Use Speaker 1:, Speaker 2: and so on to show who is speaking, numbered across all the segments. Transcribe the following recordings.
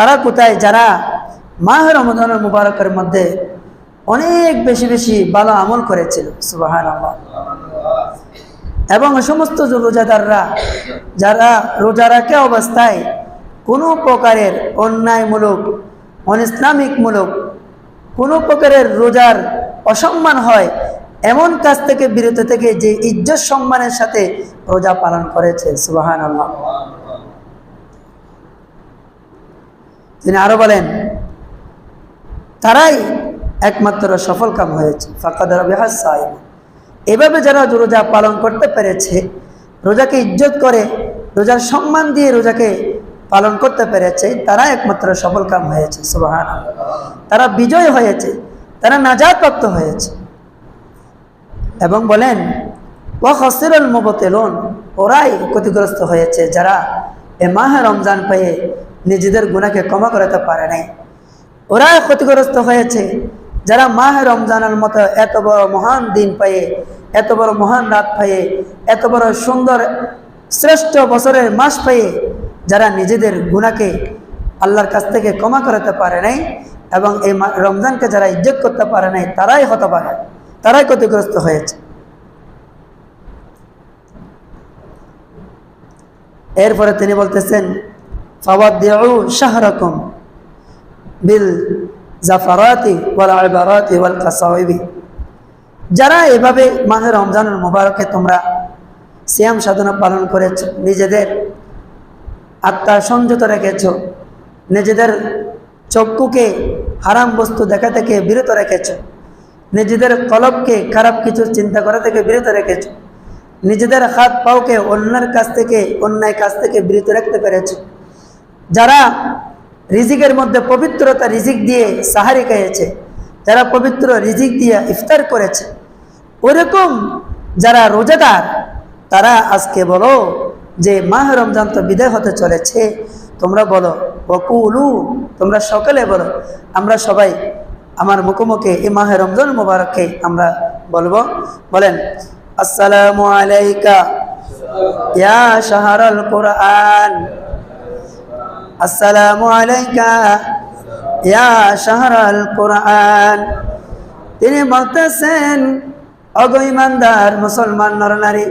Speaker 1: তারা কোথায়? যারা মাহ রমজানের মুবারকের মধ্যে অনেক বেশি বেশি ভালো আমল করেছিল সুবাহান এবং সমস্ত রোজাদাররা যারা রোজা রাখে অবস্থায় কোনো প্রকারের অন্যায়মূলক, অনিসলামিকমূলক কোনো প্রকারের রোজার অসম্মান হয়, এমন কাজ থেকে, বিরত থেকে যে ইজ্জত সম্মানের সাথে রোজা পালন করেছে সুবাহান আল্লাহ তিনি আরও বলেন, তারাই একমাত্র সফল কাম হয়েছে। ফাঁকাদার বেহাস এভাবে যারা রোজা পালন করতে পেরেছে, রোজাকে ইজ্জত করে, রোজার সম্মান দিয়ে রোজাকে পালন করতে পেরেছে, তারা একমাত্র সফল কাম হয়েছে সুবাহান তারা বিজয় হয়েছে, তারা নাজাদ প্রাপ্ত হয়েছে। এবং বলেন ও হসিরুল মোবতেলন, ওরাই ক্ষতিগ্রস্ত হয়েছে যারা এ মাহে রমজান পেয়ে নিজেদের গুণাকে ক্ষমা করাতে পারে নাই। ওরাই ক্ষতিগ্রস্ত হয়েছে। যারা মাহে রমজানের মতো এত বড় মহান দিন পেয়ে, এত বড় মহান রাত পেয়ে, এত বড় সুন্দর শ্রেষ্ঠ বছরের মাস পেয়ে যারা নিজেদের গুণাকে আল্লাহর কাছ থেকে ক্ষমা করাতে পারে নাই এবং এই রমজানকে যারা ইজ্জত করতে পারে নাই, তারাই হতে পারে তারাই ক্ষতিগ্রস্ত হয়েছে। এরপরে তিনি বলতেছেন বিল ওয়াল যারা এভাবে মাহে রমজানুল মুবারকে তোমরা সিয়াম সাধনা পালন করেছ, নিজেদের আত্মা সংযত রেখেছ, নিজেদের চক্ষুকে হারাম বস্তু দেখা থেকে বিরত রেখেছ, নিজেদের কলবকে খারাপ কিছু চিন্তা করা থেকে বিরত রেখেছ, নিজেদের হাত পাওকে অন্যের কাছ থেকে, অন্যায় কাছ থেকে বিরত রাখতে পেরেছ। যারা রিজিকের মধ্যে পবিত্রতা রিজিক দিয়ে সাহারি খেয়েছে, যারা পবিত্র রিজিক দিয়ে ইফতার করেছে, ওরকম যারা রোজাদার, তারা আজকে বলো যে মাহ রমজান তো বিদায় হতে চলেছে, তোমরা বলো বকুলু তোমরা সকালে বলো, আমরা সবাই আমার মুখোমুখি এই মাহে রমজান মুবারককে আমরা বলব। বলেন, আসসালামু আলাইকা, ইয়া শাহরাল কোরআন। আসসালামু আলাইকা ইয়া শাহরাল কোরআন। তিনি বলতেছেন, অগ ইমানদার মুসলমান নরনারী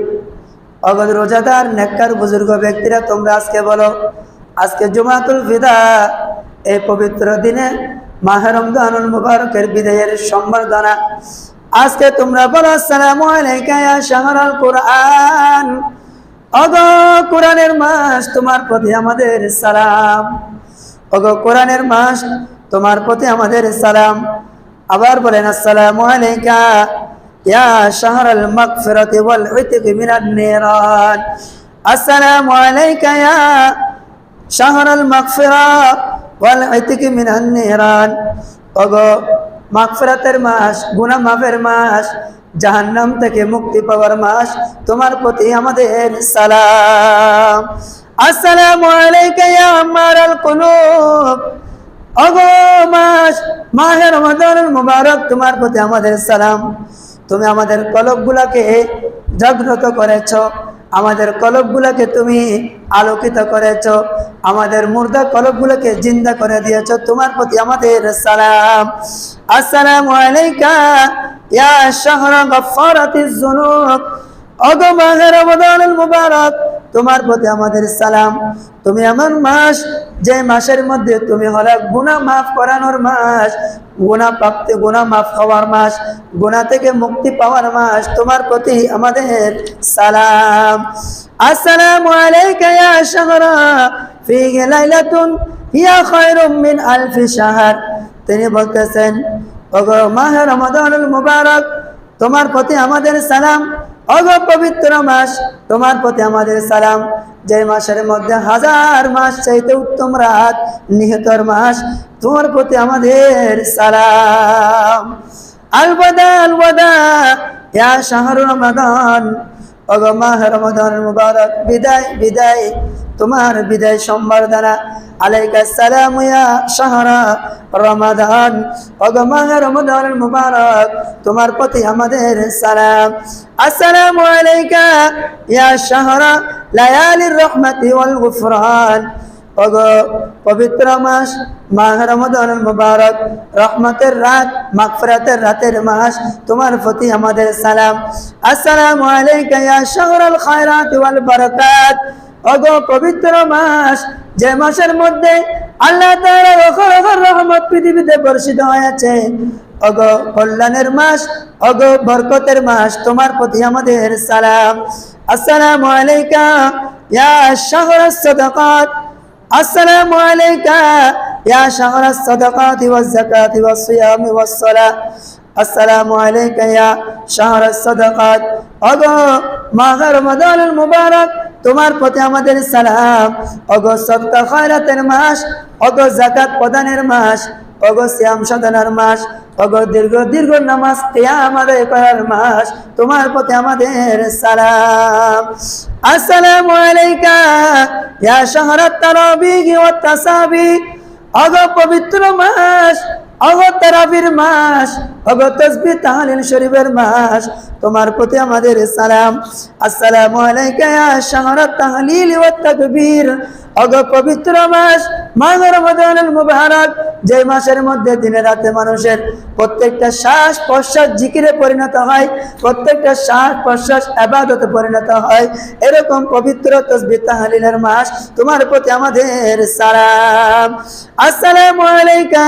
Speaker 1: অগদ রোজাদার নেককার বুজুর্গ ব্যক্তিরা, তোমরা আজকে বলো, আজকে জুমাতুল ফিদা, এই পবিত্র দিনে মাহে রমজানুল মুবারকের বিদায়ের সম্বর্ধনা। আজকে তোমরা বলো, আসসালামু আলাইকা ইয়া শাহরাল কোরআন। অগ কোরআনের মাস, তোমার প্রতি আমাদের সালাম। অগ কোরআনের মাস, তোমার প্রতি আমাদের সালাম। আবার বলেন, আসসালামু আলাইকা। ইয়া শাহরাল মাগফিরাতি ওয়াল ইতিকি মিনান নিরান। আসসালামু আলাইকা ইয়া শাহরাল মাগফিরা ওয়াল ইতিকি মিনান নিরান। অগ মাগফিরাতের মাস, গুনাহ মাফের মাস জাহান্নাম থেকে মুক্তি পাওয়ার মাস তোমার প্রতি আমাদের সালাম। আসসালামু আলাইকা ইয়া আমারাল কুলুব। অগো মাস, মাহে রমাদানুল মুবারক তোমার প্রতি আমাদের সালাম। তুমি আমাদের কলবগুলাকে জাগ্রত করেছ, আমাদের কলবগুলাকে তুমি আলোকিত করেছ। আমাদের মুর্দা কলবগুলোকে জিন্দা করে দিয়েছ, তোমার প্রতি আমাদের সালাম। আসসালাম আলাইকা ইয়া শাহরা গফফারাতিজ যুনুব। ওগো মাহে রমাদানুল মুবারক, তোমার প্রতি আমাদের সালাম। তুমি আমার মাস যে মাসের মধ্যে তুমি হলে গুণা মাফ করানোর মাস, গুনাহ প্রাপ্তি, গুনাহ মাফ হওয়ার মাস, গুনাহ থেকে মুক্তি পাওয়ার মাস, তোমার প্রতি আমাদের সালাম। আসসালামু আলাইকা ইয়া শাহরা হিয়া আলফি শাহর। তিনি বলতেছেন, ওগো মাহে রমাদানুল মুবারক, তোমার প্রতি আমাদের সালাম। অগ পবিত্র মাস, তোমার প্রতি আমাদের সালাম। যে মাসের মধ্যে হাজার মাস চাইতে উত্তম রাত নিহতর মাস, তোমার প্রতি আমাদের সালাম। আলবদা আলবদা, ইয়া শাহর রমাদান অগ মাহ রমাদান মুবারক, বিদায় বিদায়। তোমার বিদায় সম্বর্ধনা আলাইকা সালাম ইয়া শাহরা রমাদান। অগ মাহ রমাদান মুবারক, তোমার প্রতি আমাদের সালাম। আসসালামু আলাইকা ইয়া শাহরা লায়ালির রহমতি ওয়াল গুফরান। ওগো পবিত্র মাস মাহ রমদান মুবারক, রহমতের রাত, মাগফিরাতের রাতের মাস, তোমার প্রতি আমাদের সালাম। আসসালামু আলাইকা ইয়া শাহরুল খায়রাত ওয়াল বারাকাত। ওগো পবিত্র মাস, যে মাসের মধ্যে আল্লাহ রহমত পৃথিবীতে বর্ষিত হয়েছে। অগো কল্যাণের মাস, অগো বরকতের মাস, তোমার প্রতি আমাদের সালাম। আসসালামু আলাইকা ইয়া শাহরাস সাদাকাত। আসসালামু আলাইকা ইয়া শাহরাস সাদাকাত ওয়াজ যাকাত ওয়াস সিয়াম ওয়াস সালাহ আসসালামু আলাইকা ইয়া শাহরাস সাদাকাত। অগো মাহ রমাদানুল মুবারক, তোমার প্রতি আমাদের সালাম। অগো সদকা খয়রাতের মাস, অগো জাকাত প্রদানের মাস, অগো শ্যাম সাধনার মাস, অগো, দীর্ঘ দীর্ঘ নামাজ কিয়াম আদায় করার মাস, তোমার প্রতি আমাদের সালাম। আসসালামু আলাইকা ইয়া শাহরাত তারাবিহ ওয়াত তাসাবিহ অগো, পবিত্র মাস মাস তাহলিল শরীফের মাস, তোমার প্রতি আমাদের সালাম। আসসালামু আলাইকা ইয়া তাহলিল ওয়াত তাকবীর। অগো পবিত্র মাস, মাঘ রমজানুল মুবারক, যে মাসের মধ্যে দিনে রাতে মানুষের প্রত্যেকটা শ্বাস প্রশ্বাস জিকিরে পরিণত হয়, প্রত্যেকটা শ্বাস প্রশ্বাস আবাদতে পরিণত হয়। এরকম পবিত্র তসবি তাহলিলের মাস তোমার প্রতি আমাদের সালাম। আসসালামু আলাইকা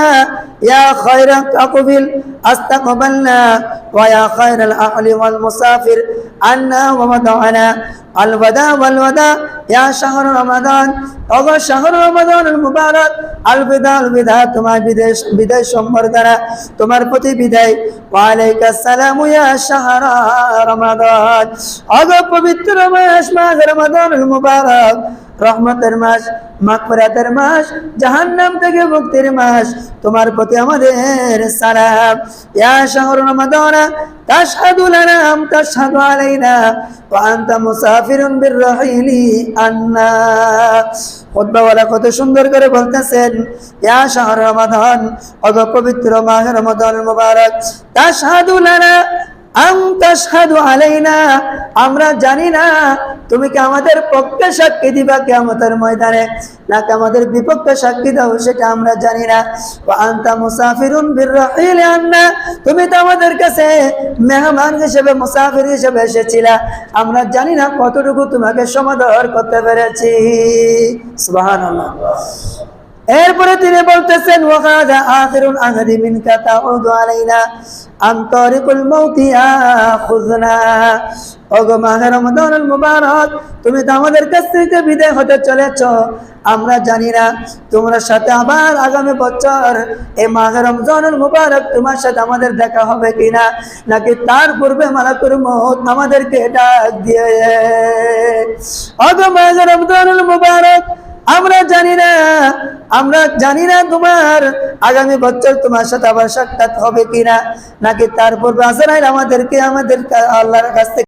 Speaker 1: ইয়া খায়রা তাকবিল আস্তাকবালনা ওয়া ইয়া খায়রাল আহলি ওয়াল মুসাফির আন্না ওয়া মাদানা الوداع والوداع يا شهر رمضان ওগো শহর রমাদানুল মুবারক আল বিদা আল বিদা তোমার বিদেশ বিদায় সম্বর্ধনা তোমার প্রতি বিদায় ওয়ালাইকা সালাম ইয়া শাহর রমাদান ওগো পবিত্র মাস মাস রমাদানুল মুবারক রহমতের মাস, মাগফিরাতের মাস, জাহান্নাম থেকে মুক্তির মাস। তোমার প্রতি আমাদের সালাম। ইয়া শাহর রমাদান তাশহাদু লানা আম তাশহাদু আলাইনা, ওয়া আনতা মুসাফিরুন বিররাহিলি আন্না। খুতবাওয়ালা কত সুন্দর করে বলতেছেন, ইয়া শাহর রমাদান অগ পবিত্র মাহ রমাদান মুবারক, তাশহাদু লানা আমরা জানি না তুমি কি আমাদের পক্ষে সাক্ষী দিবা কিয়ামতের ময়দানে নাকি আমাদের বিপক্ষে সাক্ষী দাও সেটা আমরা জানি না। আনতা আন্না, তুমি তো আমাদের কাছে মেহমান হিসেবে, মুসাফির হিসেবে এসেছিলা। আমরা জানি না কতটুকু তোমাকে সমাদর করতে পেরেছি। সুবহানাল্লাহ। এরপরে তিনি বলতেছেন, ওয়াকাদা আখিরুল আহদি মিনকা তাউদু আলাইনা আন তারিকুল মাউতি আখুযনা। ওগো মাহে রমাদানুল মুবারক, তুমি আমাদের হতে চলেছ। আমরা তোমার সাথে আগামী বছর তোমার সাথে আমাদের দেখা হবে কিনা, নাকি তার পূর্বে মালাকুর মত আমাদেরকে ডাক দিয়ে? ওগো মাহে রমজানুল মুবারক আমরা জানি না, আমরা জানি না তোমার আগামী বছর তোমার সাথে আবার সাক্ষাৎ হবে কিনা, নাকি তারপর আসার আমাদেরকে আমাদের আল্লাহর কাছ থেকে